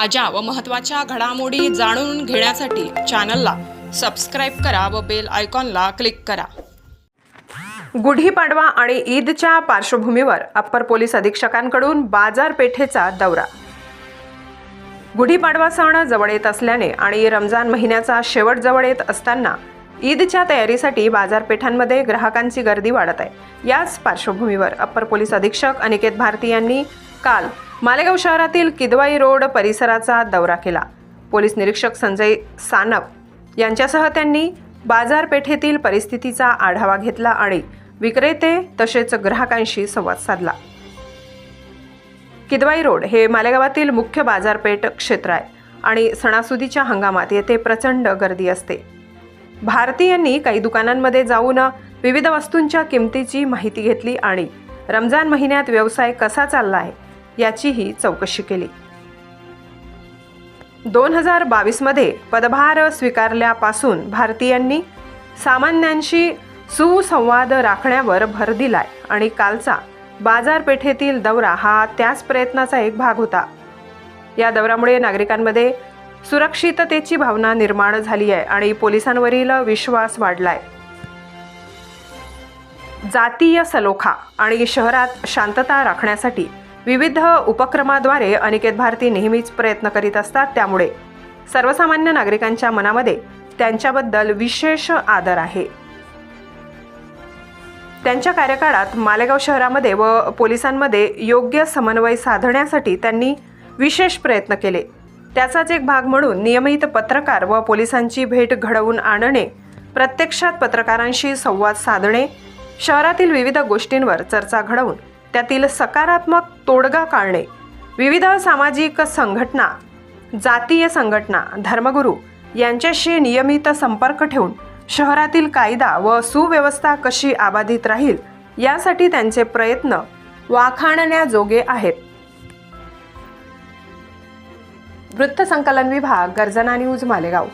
ताज्या व महत्त्वाच्या घडामोडी जाणून घेण्यासाठी चॅनलला सबस्क्राईब करा व बेल आयकॉनला क्लिक करा. गुढीपाडवा आणि ईदच्या पार्श्वभूमीवर अप्पर पोलीस अधीक्षकांकडून बाजारपेठेचा दौरा. गुढीपाडवा सण जवळ येत असल्याने आणि रमजान महिन्याचा शेवट जवळ येत असताना ईदच्या तयारीसाठी बाजारपेठांमध्ये ग्राहकांची गर्दी वाढत आहे. याच पार्श्वभूमीवर अप्पर पोलीस अधीक्षक अनिकेत भारती यांनी काल मालेगाव शहरातील किदवाई रोड परिसराचा दौरा केला. पोलीस निरीक्षक संजय सानप यांच्यासह त्यांनी बाजारपेठेतील परिस्थितीचा आढावा घेतला आणि विक्रेते तसेच ग्राहकांशी संवाद साधला. किदवाई रोड हे मालेगावातील मुख्य बाजारपेठ क्षेत्र आहे आणि सणासुदीच्या हंगामात येथे प्रचंड गर्दी असते. भारती यांनी काही दुकानांमध्ये जाऊन विविध वस्तूंच्या किमतीची माहिती घेतली आणि रमजान महिन्यात व्यवसाय कसा चालला आहे याचीही चौकशी केली. दोन हजार बावीसमध्ये पदभार स्वीकारल्यापासून भारतीयांनी सामान्यांशी सुसंवाद राखण्यावर भर दिलाय आणि कालचा बाजारपेठेतील दौरा हा त्याच प्रयत्नाचा एक भाग होता. या दौऱ्यामुळे नागरिकांमध्ये सुरक्षिततेची भावना निर्माण झाली आहे आणि पोलिसांवरील विश्वास वाढलाय. जातीय सलोखा आणि शहरात शांतता राखण्यासाठी विविध उपक्रमाद्वारे अनिकेत भारती नेहमीच प्रयत्न करीत असतात त्यामुळे. सर्वसामान्य नागरिकांच्या मनामध्ये त्यांच्याबद्दल विशेष आदर आहे. त्यांच्या कार्यकाळात मालेगाव शहरामध्ये व पोलिसांमध्ये योग्य समन्वय साधण्यासाठी त्यांनी विशेष प्रयत्न केले. त्याचाच एक भाग म्हणून नियमित पत्रकार व पोलिसांची भेट घडवून आणणे प्रत्यक्षात पत्रकारांशी संवाद साधणे शहरातील विविध गोष्टींवर चर्चा घडवून त्यातील सकारात्मक तोडगा काढणे. विविध सामाजिक संघटना जातीय संघटना धर्मगुरू यांच्याशी नियमित संपर्क ठेवून शहरातील कायदा व सुव्यवस्था कशी आबाधित राहील यासाठी त्यांचे प्रयत्न वाखाणण्याजोगे आहेत. वृत्तसंकलन विभाग गर्जना न्यूज मालेगाव.